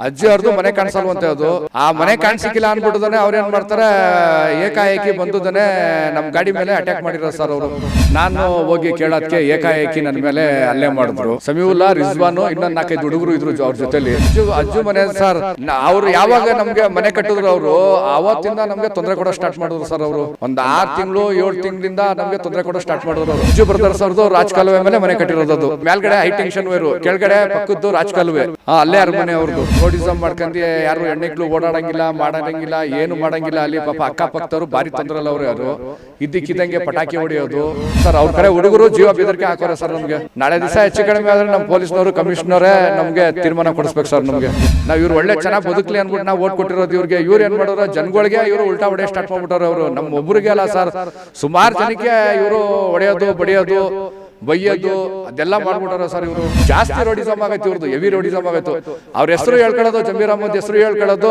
ಅಜ್ಜಿ ಅವ್ರದ್ದು ಮನೆ ಕಾಣಿಸಲ್ವಂತೆ ಅದು. ಆ ಮನೆ ಕಾಣಿಸಿಕ್ಕಿಲ್ಲ ಅನ್ಬಿಟ್ಟದನೆ ಅವ್ರ ಏನ್ ಮಾಡ್ತಾರೆ ಏಕಾಏಕಿ ಬಂದುದನೆ ನಮ್ ಗಾಡಿ ಮೇಲೆ ಅಟ್ಯಾಕ್ ಮಾಡಿರೋ ಸರ್ ಅವರು. ನಾನು ಹೋಗಿ ಕೇಳೋದಕ್ಕೆ ಏಕಾಏಕಿ ನನ್ನ ಮೇಲೆ ಅಲ್ಲೇ ಮಾಡಿದ್ರು. ಸಮೀವುಲ್ಲಾ ರಿಜ್ವಾನು ಇನ್ನೊಂದ್ ನಾಲ್ಕೈದು ಹುಡುಗರು ಇದ್ರು ಅವ್ರ ಜೊತೆಲಿ. ಅಜ್ಜು ಅಜ್ಜು ಮನೆ ಸರ್ ಅವ್ರು ಯಾವಾಗ ನಮ್ಗೆ ಮನೆ ಕಟ್ಟಿದ್ರು ಅವರು ಅವತ್ತಿಂದ ನಮ್ಗೆ ತೊಂದರೆ ಕೊಡೋ ಸ್ಟಾರ್ಟ್ ಮಾಡಿದ್ರು ಸರ್ ಅವರು. ಒಂದ್ ಆರ್ ತಿಂಗಳು ಏಳು ತಿಂಗಳಿಂದ ನಮ್ಗೆ ತೊಂದರೆ ಕೊಡೋ ಸ್ಟಾರ್ಟ್ ಮಾಡಿದ್ರು ಅವರು. ಅಜ್ಜು ಬ್ರದರ್ಸ್ ಅವ್ರದ್ದು ರಾಜಕಾಲುವೆ ಮೇಲೆ ಮನೆ ಕಟ್ಟಿರೋದು. ಮೇಲ್ಗಡೆ ಹೈ ಟೆನ್ಷನ್ ವೇರು ಕೆಳಗಡೆ ಪಕ್ಕದ್ದು ರಾಜಕಾಲುವೆ ಆ, ಅಲ್ಲೇ ಅರಮನೆ ಅವ್ರದ್ದು ರೋಡಿಸಮ್ ಮಾಡ್ಕೊಂಡು ಯಾರು ಹೆಣ್ಣಿಕ್ಳು ಓಡಾಡಂಗಿಲ್ಲ, ಮಾಡಂಗಿಲ್ಲ, ಏನು ಮಾಡಂಗಿಲ್ಲ, ಅಲ್ಲಿ ಪಾಪ ಅಕ್ಕಪಕ್ಕದವ್ರು ಬಾರಿ ತೊಂದ್ರಲ್ಲ ಅವ್ರು ಯಾರು ಇದ್ದಕ್ಕಿದ್ದಂಗೆ ಪಟಾಕಿ ಹೊಡೆಯೋದು. ಸರ್, ಅವ್ರ ಕಡೆ ಹುಡುಗರು ಜೀವ ಬೆದರಿಕೆ ಹಾಕೋರ ಸರ್ ನಮ್ಗೆ. ನಾಳೆ ದಿವಸ ಹೆಚ್ಚು ಕಡಿಮೆ ಆದ್ರೆ ನಮ್ಮ ಪೊಲೀಸ್ನವರು, ಕಮಿಷನರೇ ನಮ್ಗೆ ತೀರ್ಮಾನ ಕೊಡಿಸ್ಬೇಕು ಸರ್ ನಮ್ಗೆ. ನಾವ್ ಇವ್ರು ಒಳ್ಳೆ ಚೆನ್ನಾಗಿ ಬದುಕಲಿ ಅನ್ಬಿಟ್ಟು ನಾವು ಓಟ್ ಕೊಟ್ಟಿರೋದು ಇವ್ರಿಗೆ. ಇವ್ರು ಏನ್ ಮಾಡೋರು? ಜನಗಳಿಗೆ ಇವರು ಉಲ್ಟಾ ಹೊಡೆ ಸ್ಟಾರ್ಟ್ ಮಾಡ್ಬಿಟ್ಟವ್ರು ಅವರು. ನಮ್ಮ ಒಬ್ಬರಿಗೆ ಅಲ್ಲ ಸರ್, ಸುಮಾರು ಜನಕ್ಕೆ ಇವರು ಹೊಡೆಯೋದು, ಬಡಿಯೋದು. ಬೈಯೋದು ಅದೆಲ್ಲ ಮಾಡ್ಬಿಟ್ಟಾರ ಸರ್ ಇವರು. ಜಾಸ್ತಿ ರೋಡಿಸಮ್ ಆಗೈತೆ ಇವ್ರದ್ದು ಹೆವಿ ರೋಡಿಸಮ್ ಆಗೈತು ಅವ್ರ ಹೆಸರು ಹೇಳ್ಕೊಳ್ಳೋದು ಜಮೀರ್ ಅಹಮದ್ ಹೆಸರು ಹೇಳ್ಕೊಳ್ಳೋದು.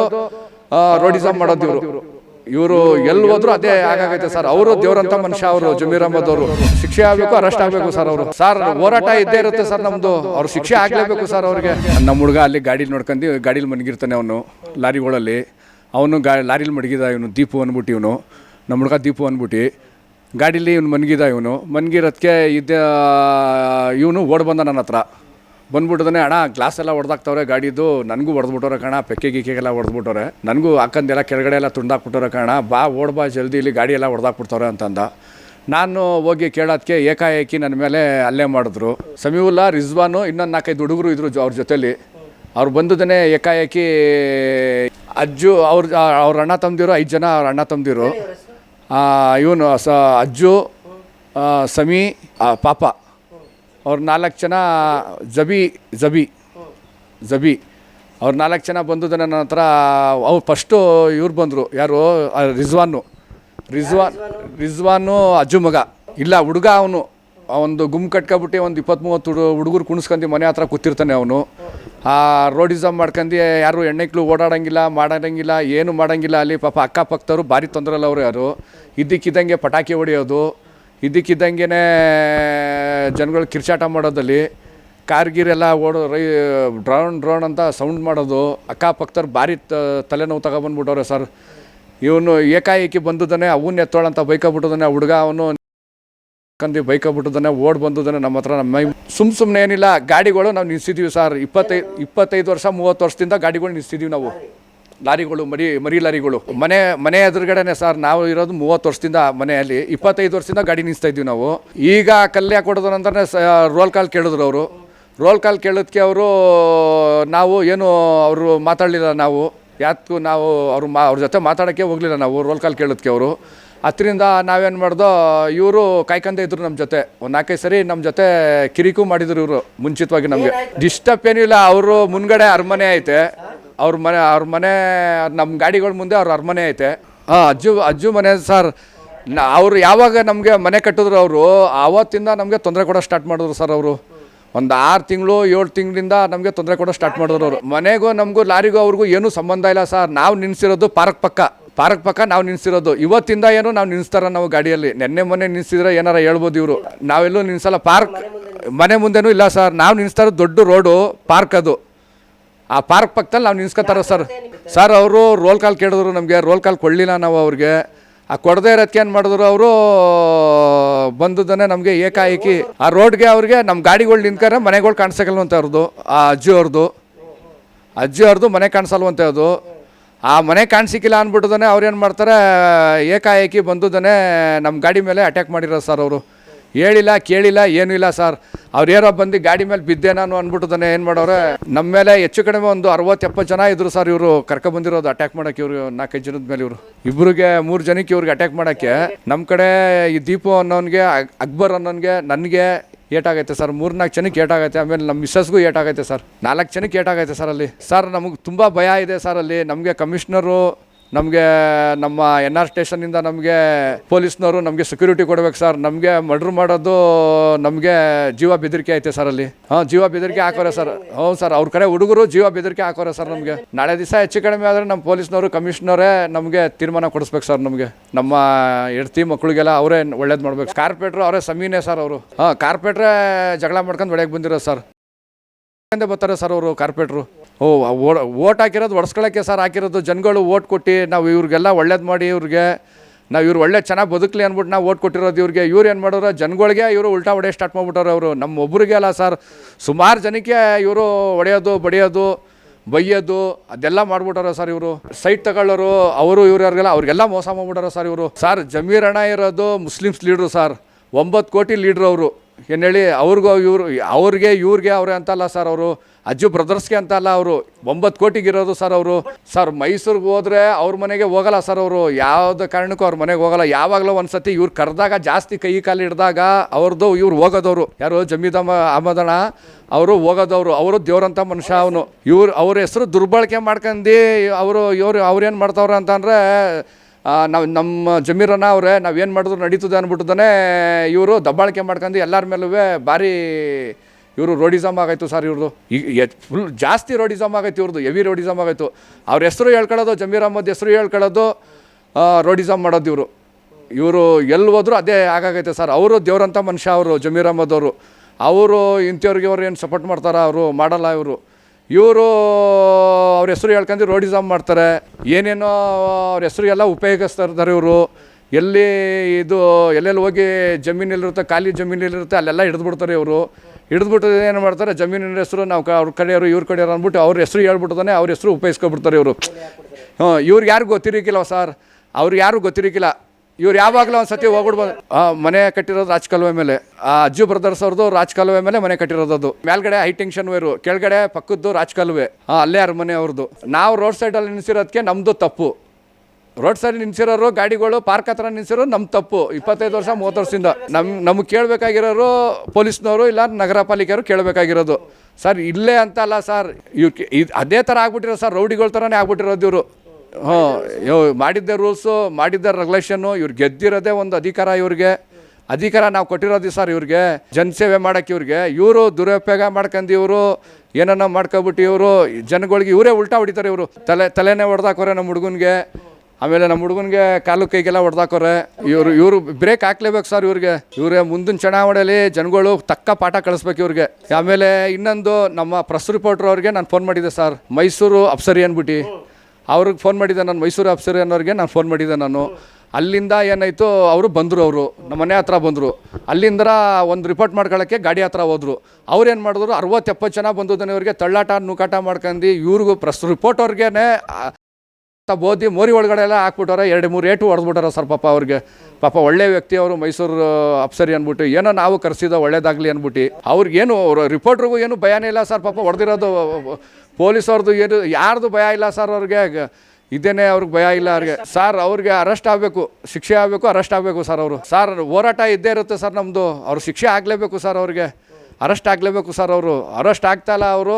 ರೋಡಿಸಮ್ ಮಾಡೋದು ಇವರು. ಇವರು. ಎಲ್ಲಿ ಹೋದ್ರು ಅದೇ ಆಗೈತೆ ಸರ್. ಅವರು ದೇವರಂತ ಮನುಷ್ಯ ಅವರು ಜಮೀರ್ ಅಹಮದ್ ಅವರು. ಶಿಕ್ಷೆ ಆಗಬೇಕು ಅರೆಸ್ಟ್ ಆಗಬೇಕು ಸರ್ ಅವರು. ಸರ್ ಹೋರಾಟ ಇದ್ದೇ ಇರುತ್ತೆ ಸರ್ ನಮ್ದು. ಅವ್ರ ಶಿಕ್ಷೆ ಆಗ್ಲೇಬೇಕು ಸರ್ ಅವ್ರಿಗೆ. ನಮ್ಮ ಹುಡುಗ ಅಲ್ಲಿ ಗಾಡಿ ನೋಡ್ಕೊಂಡು ಗಾಡೀಲಿ ಮನಗಿರ್ತಾನೆ ಅವನು ಲಾರಿಗಳಲ್ಲಿ. ಅವನು ಗಾ ಲಾರಿಲಿ ಮಡಗಿದ ಇವನು ದೀಪು ಅಂದ್ಬಿಟ್ಟು ಇವನು. ನಮ್ಮ ಹುಡುಗ ದೀಪು ಅಂದ್ಬಿಟ್ಟು ಗಾಡೀಲಿ ಇವ್ನು ಮನ್ಗಿದ ಇವನು. ಮನ್ಗಿರೋದಕ್ಕೆ ಇದ್ದ ಇವನು ಓಡ್ ಬಂದ ನನ್ನ ಹತ್ರ. ಬಂದ್ಬಿಟ್ಟದನೆ ಅಣ್ಣ ಗ್ಲಾಸ್ ಎಲ್ಲ ಹೊಡೆದಾಕ್ತವ್ರೆ ಗಾಡಿದು. ನನಗೂ ಹೊಡೆದ್ಬಿಟ್ಟವ್ರೆ ಕಣ. ಪೆಕ್ಕೆ ಗಿಕ್ಕೆಗೆಲ್ಲ ಹೊಡೆದ್ಬಿಟ್ಟವ್ರೆ ನನಗೂ ಹಾಕಂದೆಲ್ಲ ಕೆಳಗಡೆ ಎಲ್ಲ ತುಂಡಾಕ್ಬಿಟ್ಟವ್ರೆ ಕಣ. ಬಾ, ಓಡ್ ಬಾ ಜಲ್ದಿ, ಇಲ್ಲಿ ಗಾಡಿ ಎಲ್ಲ ಹೊಡೆದಾಕ್ಬಿಡ್ತವ್ರೆ ಅಂತಂದ. ನಾನು ಹೋಗಿ ಕೇಳೋದಕ್ಕೆ ಏಕಾಏಕಿ ನನ್ನ ಮೇಲೆ ಅಲ್ಲೇ ಮಾಡಿದ್ರು. ಸಮೀವುಲ್ಲಾ, ರಿಜ್ವಾನು ಇನ್ನೊಂದು ನಾಲ್ಕೈದು ಹುಡುಗರು ಇದ್ರು ಅವ್ರ ಜೊತೆಲಿ. ಅವ್ರು ಬಂದದನ್ನೇ ಏಕಾಏಕಿ ಅಜ್ಜು, ಅವ್ರ ಅವ್ರ ಅಣ್ಣ ತಮ್ಮದಿರು ಐದು ಜನ ಅವ್ರ ಅಣ್ಣ ತಮ್ಮದಿರು ಇವನು, ಸ, ಅಜ್ಜು ಸಮಿ ಪಾಪ. ಅವ್ರ ನಾಲ್ಕು ಜನ ಜಬಿ ಜಬಿ ಜಬಿ. ಅವ್ರು ನಾಲ್ಕು ಜನ ಬಂದದ ನನ್ನ ಹತ್ರ ಅವ್ರು ಫಸ್ಟು ಇವ್ರು ಬಂದರು. ಯಾರು? ರಿಜ್ವಾನು. ರಿಜ್ವಾನ್, ರಿಜ್ವಾನು ಅಜ್ಜು ಮಗ. ಇಲ್ಲ, ಹುಡುಗ ಅವನು. ಒಂದು ಗುಮ್ ಕಟ್ಕೊಬಿಟ್ಟು ಒಂದು ಇಪ್ಪತ್ತ್ ಮೂವತ್ತು ಹುಡು, ಹುಡುಗರು ಕುಣಿಸ್ಕೊಂಡು ಮನೆ ಹತ್ರ ಕೂತಿರ್ತಾನೆ ಅವನು. ಆ ರೋಡಿಸಮ್ ಮಾಡ್ಕೊಂಡು ಯಾರು ಹೆಣ್ಣಿಕ್ಳು ಓಡಾಡೋಂಗಿಲ್ಲ, ಮಾಡೋಂಗಿಲ್ಲ, ಏನು ಮಾಡೋಂಗಿಲ್ಲ. ಅಲ್ಲಿ ಪಾಪ ಅಕ್ಕಪಕ್ಕದವರು ಭಾರಿ ತೊಂದರೆಲ್ಲ ಅವರು ಯಾರು. ಇದ್ದಕ್ಕಿದ್ದಂಗೆ ಪಟಾಕಿ ಹೊಡೆಯೋದು ಇದ್ದಕ್ಕಿದ್ದಂಗೆ ಜನಗಳು ಕಿರ್ಚಾಟ ಮಾಡೋದಲ್ಲಿ ಕಾರ್ಗಿರೆಲ್ಲ ಓಡೋ ರೈ ಡ್ರೋನ್ ಡ್ರೋನ್ ಅಂತ ಸೌಂಡ್ ಮಾಡೋದು. ಅಕ್ಕಪಕ್ಕದವ್ರು ಭಾರಿ ತಲೆನೋವು ತಗೊಬಂದ್ಬಿಟ್ಟವ್ರೆ ಸರ್. ಇವನು ಏಕಾಏಕಿ ಬಂದಿದ್ದಾನೆ ಅವನ್ನ ಎತ್ತೋಳಂತ ಬೈಕೋಬಿಟ್ಟಿದ್ದಾನೆ ಆ ಹುಡುಗ, ಅವನು ಕಂದು ಬಿಟ್ಟದನ್ನೇ ಓಡ್ ಬಂದದನ್ನೇ ನಮ್ಮ ಹತ್ರ ನಮ್ಮ ಸುಮ್ ಸುಮ್ಮನೆ ಏನಿಲ್ಲ, ಗಾಡಿಗಳು ನಾವು ನಿಲ್ಸಿದ್ದೀವಿ ಸರ್. ಇಪ್ಪತ್ತೈದು ಇಪ್ಪತ್ತೈದು ವರ್ಷ, ಮೂವತ್ತು ವರ್ಷದಿಂದ ಗಾಡಿಗಳು ನಿಲ್ಸಿದ್ದೀವಿ ನಾವು. ಲಾರಿಗಳು, ಮರಿ ಮರಿ ಲಾರಿಗಳು. ಮನೆ ಮನೆ ಎದುರುಗಡೆನೆ ಸರ್, ನಾವು ಇರೋದು ಮೂವತ್ತು ವರ್ಷದಿಂದ ಮನೆಯಲ್ಲಿ. ಇಪ್ಪತ್ತೈದು ವರ್ಷದಿಂದ ಗಾಡಿ ನಿಲ್ಲಿಸ್ತಾ ಇದ್ದೀವಿ ನಾವು. ಈಗ ಕಲ್ಯ ಕೊಡೋದು ನಂತರನೇ ರೋಲ್ ಕಾಲ್ ಕೇಳಿದ್ರು ಅವರು. ರೋಲ್ ಕಾಲ್ ಕೇಳೋದಕ್ಕೆ ಅವರು, ನಾವು ಏನು ಅವರು ಮಾತಾಡಲಿಲ್ಲ ನಾವು. ಯಾತಕ್ಕೂ ನಾವು ಅವ್ರು ಮಾ ಅವ್ರ ಜೊತೆ ಮಾತಾಡೋಕ್ಕೆ ಹೋಗಲಿಲ್ಲ ನಾವು ರೋಲ್ ಕಾಲ್ ಕೇಳೋದಕ್ಕೆ ಅವರು. ಹತ್ತರಿಂದ ನಾವೇನು ಮಾಡ್ದೋ ಇವರು ಕಾಯ್ಕೊಂಡೇ ಇದ್ರು ನಮ್ಮ ಜೊತೆ. ಒಂದು ನಾಲ್ಕೈದು ಸರಿ ನಮ್ಮ ಜೊತೆ ಕಿರಿಕು ಮಾಡಿದ್ರು ಇವರು ಮುಂಚಿತವಾಗಿ ನಮಗೆ. ಡಿಸ್ಟರ್ಬ್ ಏನಿಲ್ಲ ಅವರು ಮುನ್ಗಡೆ ಅರಮನೆ ಐತೆ. ಅವ್ರ ಮನೆ ಅವ್ರ ಮನೆ ನಮ್ಮ ಗಾಡಿಗಳ ಮುಂದೆ ಅವ್ರ ಅರಮನೆ ಐತೆ. ಹಾಂ ಅಜ್ಜು ಅಜ್ಜು ಮನೆ ಸರ್ನ ಅವ್ರು ಯಾವಾಗ ನಮಗೆ ಮನೆ ಕಟ್ಟಿದ್ರು ಅವರು ಆವತ್ತಿಂದ ನಮಗೆ ತೊಂದರೆ ಕೊಡೋ ಸ್ಟಾರ್ಟ್ ಮಾಡಿದ್ರು ಸರ್ ಅವರು. ಒಂದು ಆರು ತಿಂಗಳು ಏಳು ತಿಂಗಳಿಂದ ನಮಗೆ ತೊಂದರೆ ಕೊಡೋ ಸ್ಟಾರ್ಟ್ ಮಾಡಿದ್ರು ಅವರು. ಮನೆಗೂ ನಮಗೂ ಲಾರಿಗೂ ಅವ್ರಿಗೂ ಏನೂ ಸಂಬಂಧ ಇಲ್ಲ ಸರ್. ನಾವು ನಿನ್ಸಿರೋದು ಪಾರ್ಕ್ ಪಕ್ಕ. ಪಾರ್ಕ್ ಪಕ್ಕ ನಾವು ನಿನ್ಸಿರೋದು ಇವತ್ತಿಂದ ಏನು ನಾವು ನಿಲ್ಲಿಸ್ತಾರ ನಾವು ಗಾಡಿಯಲ್ಲಿ. ನೆನ್ನೆ ಮೊನ್ನೆ ನಿಲ್ಲಿಸಿದ್ರೆ ಏನಾರ ಹೇಳ್ಬೋದು ಇವರು. ನಾವೆಲ್ಲೂ ನಿಲ್ಲಿಸಲ್ಲ ಪಾರ್ಕ್ ಮನೆ ಮುಂದೆನೂ ಇಲ್ಲ ಸರ್. ನಾವು ಇರೋದು ದೊಡ್ಡ ರೋಡು, ಪಾರ್ಕ್ ಅದು. ಆ ಪಾರ್ಕ್ ಪಕ್ಕದಲ್ಲಿ ನಾವು ನಿಲ್ಸ್ಕೊತಾರ ಸರ್? ಸರ್, ಅವರು ರೋಲ್ ಕಾಲ್ ಕೇಳಿದ್ರು ನಮಗೆ. ರೋಲ್ ಕಾಲ್ ಕೊಡಲಿಲ್ಲ ನಾವು ಅವ್ರಿಗೆ. ಆ ಕೊಡದೇ ಇರೋದಕ್ಕೆ ಏನು ಮಾಡಿದ್ರು ಅವರು? ಬಂದದನ್ನೇ ನಮಗೆ ಏಕಾಏಕಿ. ಆ ರೋಡ್ಗೆ ಅವ್ರಿಗೆ ನಮ್ಮ ಗಾಡಿಗಳು ನಿಂತ್ಕರೆ ಮನೆಗಳು ಕಾಣಿಸಕಲ್ವಂತೆ ಅವ್ರದ್ದು ಆ ಅಜ್ಜಿ ಅವ್ರದ್ದು ಅಜ್ಜಿ ಅವ್ರದ್ದು ಮನೆ ಕಾಣಿಸಲ್ವಂತೆ ಅದು. ಆ ಮನೆ ಕಾಣಿಸಿಕ್ಕಿಲ್ಲ ಅವ್ರು ಏನು ಮಾಡ್ತಾರೆ, ಏಕಾಏಕಿ ಬಂದುದನ್ನೇ ನಮ್ಮ ಗಾಡಿ ಮೇಲೆ ಅಟ್ಯಾಕ್ ಮಾಡಿರೋ ಸರ್ ಅವರು. ಹೇಳಿಲ್ಲ, ಕೇಳಿಲ್ಲ, ಏನೂ ಇಲ್ಲ ಸರ್ ಅವ್ರು ಯಾರೋ ಬಂದು ಗಾಡಿ ಮೇಲೆ ಬಿದ್ದೆ ನಾನು ಏನು ಮಾಡೋರೆ. ನಮ್ಮ ಮೇಲೆ ಹೆಚ್ಚು ಕಡಿಮೆ ಒಂದು ಅರವತ್ತು ಎಪ್ಪತ್ತು ಜನ ಇದ್ರು ಸರ್ ಇವರು ಕರ್ಕೊಬಂದಿರೋದು ಅಟ್ಯಾಕ್ ಮಾಡೋಕ್ಕೆ ಇವರು, ನಾಲ್ಕೈದು ಜನದ ಮೇಲೆ ಇವರು. ಇಬ್ಬರಿಗೆ ಮೂರು ಜನಕ್ಕೆ ಇವ್ರಿಗೆ ಅಟ್ಯಾಕ್ ಮಾಡೋಕ್ಕೆ ನಮ್ಮ ಕಡೆ ಈ ದೀಪು ಅನ್ನೋನಿಗೆ ಅಕ್ಬರ್ ಅನ್ನೋನಿಗೆ, ನನಗೆ ಏಟಾಗೈತೆ ಸರ್. ಮೂರ್ನಾಲ್ಕು ಜನಕ್ಕೆ ಏಟಾಗೈತೆ. ಆಮೇಲೆ ನಮ್ಮ ಮಿಸ್ಸಸ್ಗೂ ಏಟಾಗೈತೆ ಸರ್. ನಾಲ್ಕು ಜನಕ್ಕೆ ಏಟಾಗೈತೆ ಸರ್ ಅಲ್ಲಿ. ಸರ್, ನಮಗೆ ತುಂಬ ಭಯ ಇದೆ ಸರ್ ಅಲ್ಲಿ. ನಮಗೆ ಕಮಿಷನರು ನಮಗೆ, ನಮ್ಮ ಎನ್ ಆರ್ ಸ್ಟೇಷನಿಂದ ನಮಗೆ ಪೊಲೀಸ್ನವರು ನಮಗೆ ಸೆಕ್ಯೂರಿಟಿ ಕೊಡ್ಬೇಕು ಸರ್ ನಮಗೆ ಮರ್ಡ್ರ್ ಮಾಡೋದು ನಮಗೆ ಜೀವ ಬೆದರಿಕೆ ಐತೆ ಸರ್ ಅಲ್ಲಿ. ಹಾಂ, ಜೀವ ಬೆದರಿಕೆ ಹಾಕೋರೆ ಸರ್ ಹ್ಞೂ ಸರ್ ಅವ್ರ ಕಡೆ ಹುಡುಗರು ಜೀವ ಬೆದರಿಕೆ ಹಾಕೋರೆ ಸರ್ ನಮಗೆ. ನಾಳೆ ದಿವಸ ಹೆಚ್ಚು ಕಡಿಮೆ ಆದರೆ ನಮ್ಮ ಪೊಲೀಸ್ನವರು ಕಮಿಷನರೇ ನಮಗೆ ತೀರ್ಮಾನ ಕೊಡಿಸ್ಬೇಕು ಸರ್ ನಮಗೆ. ನಮ್ಮ ಹೆಡ್ತಿ ಮಕ್ಕಳಿಗೆಲ್ಲ ಅವರೇ ಒಳ್ಳೇದು ಮಾಡ್ಬೇಕು. ಕಾರ್ಪೆಟ್ರು ಅವರೇ ಸಮೀನೇ ಸರ್ ಅವರು. ಹಾಂ ಕಾರ್ಪೇಟ್ರೇ ಜಗಳ ಮಾಡ್ಕೊಂಡು ಒಳಗೆ ಬಂದಿರೋ ಸರ್ ಬರ್ತಾರೆ ಸರ್ ಅವರು ಕಾರ್ಪೊರೇಟ್ರು ಓ ಓಟ್ ಹಾಕಿರೋದು ಒಡ್ಸ್ಕೊಳ್ಳೋಕ್ಕೆ ಸರ್ ಹಾಕಿರೋದು ಜನಗಳು ಓಟ್ ಕೊಟ್ಟು ನಾವು ಇವ್ರಿಗೆಲ್ಲ ಒಳ್ಳೇದು ಮಾಡಿ ಇವ್ರಿಗೆ, ನಾವು ಇವ್ರು ಒಳ್ಳೆ ಚೆನ್ನಾಗಿ ಬದುಕಲಿ ಅಂದ್ಬಿಟ್ಟು ನಾವು ಓಟ್ ಕೊಟ್ಟಿರೋದು ಇವ್ರಿಗೆ, ಇವ್ರು ಏನು ಮಾಡೋರು ಜನಗಳಿಗೆ ಇವರು ಉಲ್ಟಾ ಹೊಡೆಯೋ ಸ್ಟಾರ್ಟ್ ಮಾಡ್ಬಿಟ್ಟವ್ರು ಅವರು. ನಮ್ಮ ಒಬ್ಬರಿಗೆ ಅಲ್ಲ ಸರ್, ಸುಮಾರು ಜನಕ್ಕೆ ಇವರು ಹೊಡೆಯೋದು, ಬಡಿಯೋದು, ಬೈಯೋದು, ಅದೆಲ್ಲ ಮಾಡ್ಬಿಟ್ಟಾರ ಸರ್ ಇವರು. ಸೈಟ್ ತಗೊಳ್ಳೋರು, ಅವರು ಇವ್ರಿಗೆಲ್ಲ ಅವ್ರಿಗೆಲ್ಲ ಮೋಸ ಮಾಡ್ಬಿಟ್ಟಾರ ಸರ್ ಇವರು. ಸರ್, ಜಮೀರ್ ಅಣ್ಣ ಇರೋದು ಮುಸ್ಲಿಮ್ಸ್ ಲೀಡ್ರು ಸರ್, ಒಂಬತ್ತು ಕೋಟಿ ಲೀಡ್ರು ಅವರು. ಏನು ಹೇಳಿ ಅವ್ರಿಗೂ ಇವರು, ಅವ್ರಿಗೆ, ಇವ್ರಿಗೆ ಅವರೇ ಅಂತಲ್ಲ ಸರ್ ಅವರು. ಅಜ್ಜು ಬ್ರದರ್ಸ್ಗೆ ಅಂತಲ್ಲ ಅವರು. ಒಂಬತ್ತು ಕೋಟಿಗಿರೋದು ಸರ್ ಅವರು. ಸರ್ ಮೈಸೂರಿಗೆ ಹೋದ್ರೆ ಅವ್ರ ಮನೆಗೆ ಹೋಗಲ್ಲ ಸರ್ ಅವರು. ಯಾವುದೇ ಕಾರಣಕ್ಕೂ ಅವ್ರ ಮನೆಗೆ ಹೋಗಲ್ಲ. ಯಾವಾಗಲೂ ಒಂದು ಸತಿ ಇವ್ರು ಕರೆದಾಗ ಜಾಸ್ತಿ ಕೈ ಕಾಲು ಹಿಡಿದಾಗ ಅವ್ರದ್ದು ಇವ್ರು ಹೋಗೋದವರು. ಯಾರು? ಜಮೀದಮ್ಮ ಅಹಮದಣ ಅವರು ಹೋಗೋದವರು. ಅವರು ದೇವ್ರಂತ ಮನುಷ್ಯ ಅವನು. ಇವ್ರು ಅವ್ರ ಹೆಸರು ದುರ್ಬಳಕೆ ಮಾಡ್ಕಂಡು ಅವರು, ಇವ್ರು ಅವ್ರೇನು ಮಾಡ್ತವ್ರ ಅಂತಂದರೆ ನಾವು ನಮ್ಮ ಜಮೀರನ ಅವರೇ ನಾವೇನು ಮಾಡಿದ್ರು ನಡೀತದೆ ಅಂದ್ಬಿಟ್ಟದೇ ಇವರು ದಬ್ಬಾಳಿಕೆ ಮಾಡ್ಕೊಂಡು ಎಲ್ಲರ ಮೇಲೂ ಭಾರಿ ಇವರು ರೋಡಿಸಮ್ ಆಗೈತು ಸರ್ ಇವ್ರದ್ದು ಈಗ ಫುಲ್ ಜಾಸ್ತಿ ರೋಡಿಸಮ್ ಆಗೈತೆ ಇವ್ರದ್ದು ಹೆವಿ ರೋಡಿಸಮ್ ಆಗೈತು. ಅವ್ರ ಹೆಸರು ಹೇಳ್ಕೊಳ್ಳೋದು ಜಮೀರ್ ಅಹಮದ್ ಹೆಸರು ಹೇಳ್ಕೊಳ್ಳೋದು ರೋಡಿಸಮ್ ಮಾಡೋದು ಇವರು. ಇವರು ಎಲ್ಲಿ ಹೋದರೂ ಅದೇ ಆಗಾಗೈತೆ ಸರ್ ಅವರು ದೇವ್ರಂಥ ಮನುಷ್ಯ ಅವರು ಜಮೀರ್ ಅಹಮದ್ ಅವರು ಅವರು ಇಂಥವ್ರಿಗೆ ಅವ್ರು ಏನು ಸಪೋರ್ಟ್ ಮಾಡ್ತಾರೆ? ಅವರು ಮಾಡಲ್ಲ ಇವರು. ಇವರು ಅವ್ರ ಹೆಸರು ಹೇಳ್ಕೊಂಡು ರೋಡಿಸಮ್ ಮಾಡ್ತಾರೆ. ಏನೇನೋ ಅವ್ರ ಹೆಸರಿಗೆಲ್ಲ ಉಪಯೋಗಿಸ್ತಾ ಇರ್ತಾರೆ ಇವರು. ಎಲ್ಲಿ ಇದು, ಎಲ್ಲೆಲ್ಲಿ ಹೋಗಿ ಜಮೀನಲ್ಲಿರುತ್ತೆ, ಖಾಲಿ ಜಮೀನಲ್ಲಿರುತ್ತೆ, ಅಲ್ಲೆಲ್ಲ ಹಿಡಿದ್ಬಿಡ್ತಾರೆ ಇವರು. ಹಿಡಿದ್ಬಿಟ್ಟು ಏನು ಮಾಡ್ತಾರೆ, ಜಮೀನಿನ ಹೆಸರು ನಾವು ಅವ್ರ ಕಡೆಯವರು, ಇವ್ರ ಕಡೆಯವರು ಅಂದ್ಬಿಟ್ಟು ಅವ್ರ ಹೆಸರು ಹೇಳ್ಬಿಟ್ಟದಾನೆ ಅವ್ರ ಹೆಸರು ಉಪಯೋಗಿಸ್ಕೊಬಿಡ್ತಾರೆ ಇವರು. ಹ್ಞೂ ಇವ್ರಿಗೆ ಯಾರು ಗೊತ್ತಿರಿಕಿಲ್ಲ ಸರ್. ಅವ್ರಿಗೆ ಯಾರು ಗೊತ್ತಿರಕ್ಕಿಲ್ಲ ಇವ್ರು ಯಾವಾಗಲೂ ಒಂದು ಸತಿ ಹೋಗ್ಬಿಡ್ಬೋದು ಮನೆ ಕಟ್ಟಿರೋದು ರಾಜಕಾಲುವೆ ಮೇಲೆ. ಆ, ಅಜ್ಜು ಬ್ರದರ್ಸ್ ಅವ್ರದ್ದು ರಾಜಕಾಲುವೆ ಮೇಲೆ ಮನೆ ಕಟ್ಟಿರೋದು ಮೇಲ್ಗಡೆ ಹೈ ಟೆನ್ಷನ್ ವೈರು ಕೆಳಗಡೆ ಪಕ್ಕದ್ದು ರಾಜಕಾಲುವೆ. ಹಾಂ ಅಲ್ಲೇ ಅರಮನೆ ಅವ್ರದ್ದು ನಾವು ರೋಡ್ ಸೈಡಲ್ಲಿ ನಿಲ್ಸಿರೋದಕ್ಕೆ ನಮ್ಮದು ತಪ್ಪು. ರೋಡ್ ಸೈಡ್ ನಿಲ್ಸಿರೋರು ಗಾಡಿಗಳು ಪಾರ್ಕ್ ಹತ್ರ ನಿಲ್ಸಿರೋರು ನಮ್ಮ ತಪ್ಪು. ಇಪ್ಪತ್ತೈದು ವರ್ಷ, ಮೂವತ್ತು ವರ್ಷದಿಂದ. ನಮ್, ನಮಗೆ ಕೇಳಬೇಕಾಗಿರೋರು ಪೊಲೀಸ್ನವರು ಇಲ್ಲ ನಗರ ಪಾಲಿಕೆಯವರು ಕೇಳಬೇಕಾಗಿರೋದು. ಸರ್, ಇಲ್ಲೇ ಅಂತ ಅಲ್ಲ ಸರ್ ಇದು, ಅದೇ ಥರ ಆಗ್ಬಿಟ್ಟಿರೋ ಸರ್. ರೌಡಿಗಳ ಥರನೇ ಆಗ್ಬಿಟ್ಟಿರೋದು ಇವರು. ಹಾಂ ಮಾಡಿದ್ದೆ ರೂಲ್ಸು, ಮಾಡಿದ್ದ ರೆಗ್ಯುಲೇಷನ್ನು ಇವ್ರು ಗೆದ್ದಿರೋದೇ ಒಂದು ಅಧಿಕಾರ ಇವ್ರಿಗೆ. ಅಧಿಕಾರ ನಾವು ಕೊಟ್ಟಿರೋದು ಸರ್ ಇವ್ರಿಗೆ. ಜನಸೇವೆ ಮಾಡೋಕ್ಕೆ ಇವ್ರಿಗೆ. ಇವರು ದುರುಪಯೋಗ ಮಾಡ್ಕೊಂಡು ಇವರು ಏನನ್ನ ಮಾಡ್ಕೊಬಿಟ್ಟು ಇವರು, ಜನಗಳಿಗೆ ಇವರೇ ಉಲ್ಟಾ ಹೊಡಿತಾರೆ ಇವರು. ತಲೆ, ತಲೆನೇ ಹೊಡೆದಾಕೋರೆ ನಮ್ಮ ಹುಡುಗನಿಗೆ. ಆಮೇಲೆ ನಮ್ಮ ಹುಡುಗನಿಗೆ ಕಾಲು ಕೈಗೆಲ್ಲ ಹೊಡೆದಾಕೋರೆ. ಇವರು ಇವರು ಬ್ರೇಕ್ ಹಾಕ್ಲೇಬೇಕು ಸರ್ ಇವ್ರಿಗೆ. ಇವರೇ ಮುಂದಿನ ಚುನಾವಣೆಯಲ್ಲಿ ಜನಗಳು ತಕ್ಕ ಪಾಠ ಕಳಿಸ್ಬೇಕು ಇವ್ರಿಗೆ. ಆಮೇಲೆ ಇನ್ನೊಂದು ನಮ್ಮ ಪ್ರೆಸ್ ರಿಪೋರ್ಟರ್ ಅವ್ರಿಗೆ ನಾನು ಫೋನ್ ಮಾಡಿದ್ದೆ ಸರ್. ಮೈಸೂರು ಅಪ್ಸರಿ ಅಂದ್ಬಿಟ್ಟು ಅವ್ರಿಗೆ ಫೋನ್ ಮಾಡಿದ್ದೆ ನಾನು ಮೈಸೂರು ಆಫೀಸರ್ ಅನ್ನೋರಿಗೆ ನಾನು ಫೋನ್ ಮಾಡಿದ್ದೆ ನಾನು. ಅಲ್ಲಿಂದ ಏನಾಯಿತು, ಅವರು ಬಂದರು ಅವರು. ನಮ್ಮ ಮನೆ ಹತ್ರ ಬಂದರು. ಅಲ್ಲಿಂದ ಒಂದು ರಿಪೋರ್ಟ್ ಮಾಡ್ಕೊಳ್ಳೋಕ್ಕೆ ಗಾಡಿ ಹತ್ರ ಹೋದರು. ಅವ್ರು ಏನು ಮಾಡಿದ್ರು ಅರವತ್ತು ಎಪ್ಪತ್ತು ಜನ ಬಂದಿದ್ದಾನೆ ಇವರಿಗೆ ತಳ್ಳಾಟ, ನೂಕಾಟ ಮಾಡ್ಕೊಂಡು ಇವ್ರಿಗೂ ಪ್ರೆಸ್ ರಿಪೋರ್ಟ್ ಅವ್ರಿಗೇನೆ ಬೋದಿ ಮೋರಿ ಒಳಗಡೆ ಎಲ್ಲ ಹಾಕ್ಬಿಟ್ಟವ್ರೆ, ಎರಡು ಮೂರು ಏಟು ಹೊಡೆದ್ಬಿಟ್ಟಾರ ಸರ್ ಪಾಪ ಅವ್ರಿಗೆ. ಪಾಪ ಒಳ್ಳೆ ವ್ಯಕ್ತಿ ಅವರು ಮೈಸೂರು ಅಪ್ಸರಿ ಅಂದ್ಬಿಟ್ಟು, ಏನೋ ನಾವು ಕರೆಸಿದ ಒಳ್ಳೇದಾಗಲಿ ಅಂದ್ಬಿಟ್ಟು ಅವ್ರಿಗೇನು ಅವರು ರಿಪೋರ್ಟ್ರಿಗೂ ಏನು ಭಯನೇ ಇಲ್ಲ ಸರ್ ಪಾಪ, ಹೊಡೆದಿರೋದು ಪೊಲೀಸವ್ರದ್ದು ಏನು, ಯಾರ್ದು ಭಯ ಇಲ್ಲ ಸರ್ ಅವ್ರಿಗೆ ಇದೇನೆ ಅವ್ರಿಗೆ ಭಯ ಇಲ್ಲ ಅವ್ರಿಗೆ. ಸರ್ ಅವ್ರಿಗೆ ಅರೆಸ್ಟ್ ಆಗಬೇಕು, ಶಿಕ್ಷೆ ಆಗಬೇಕು, ಅರೆಸ್ಟ್ ಆಗಬೇಕು ಸರ್ ಅವರು. ಸರ್ ಹೋರಾಟ ಇದ್ದೇ ಇರುತ್ತೆ ಸರ್ ನಮ್ಮದು ಅವ್ರು ಶಿಕ್ಷೆ ಆಗಲೇಬೇಕು ಸರ್ ಅವ್ರಿಗೆ. ಅರೆಸ್ಟ್ ಆಗಲೇಬೇಕು ಸರ್ ಅವರು. ಅರೆಸ್ಟ್ ಆಗ್ತಾಯಿಲ್ಲ ಅವರು.